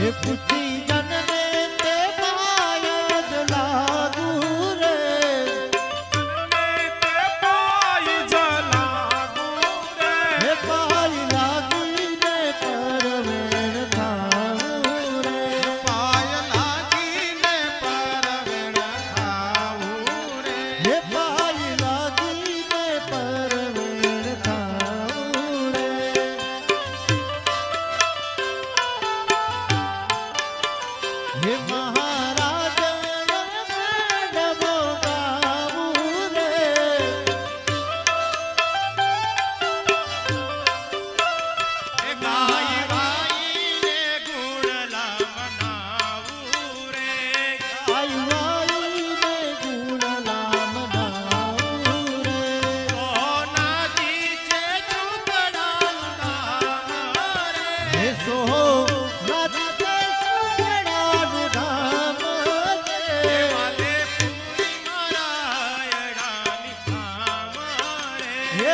હે પુષ્ટિ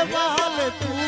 હે વાલ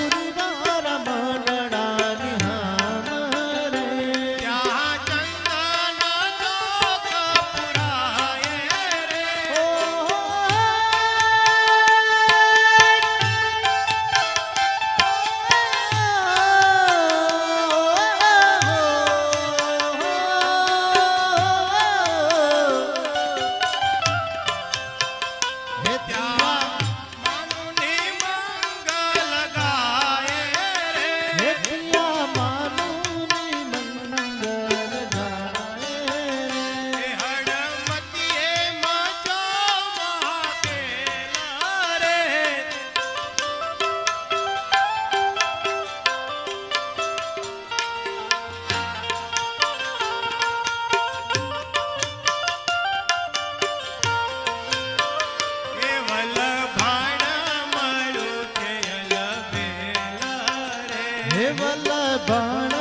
હે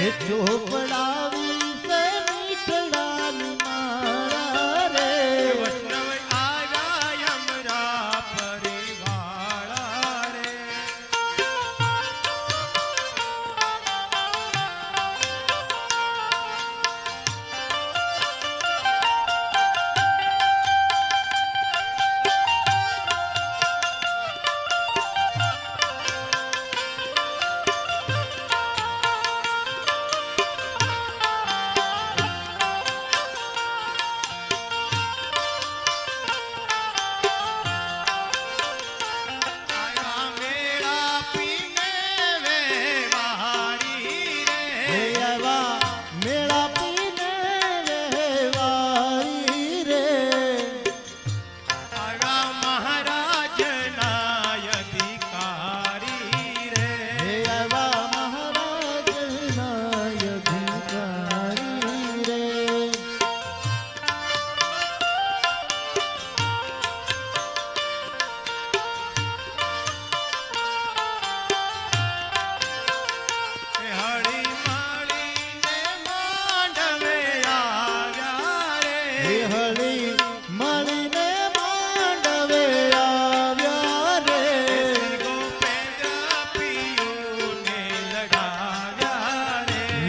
હે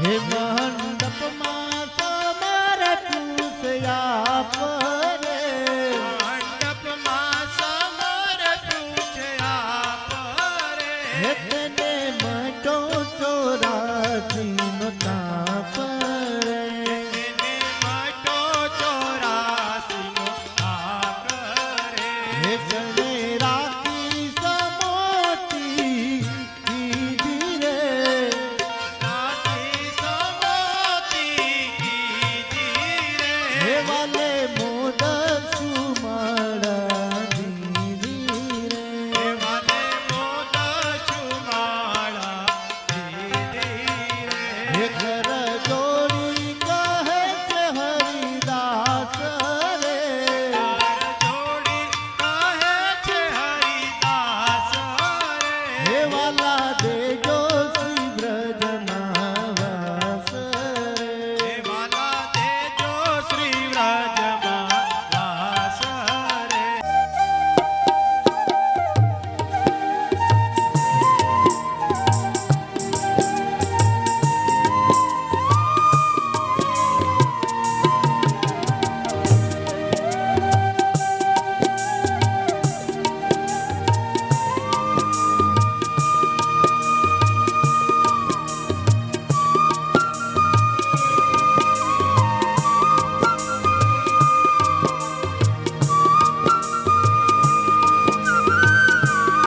હે મંડપમાં તમારે પૂછ્યા પરે. મંડપમાં તમારે પૂછ્યા પરે. હે તને મટો ચોરાથી નતા પરે તને મટો ચોરાથી નતા પરે હે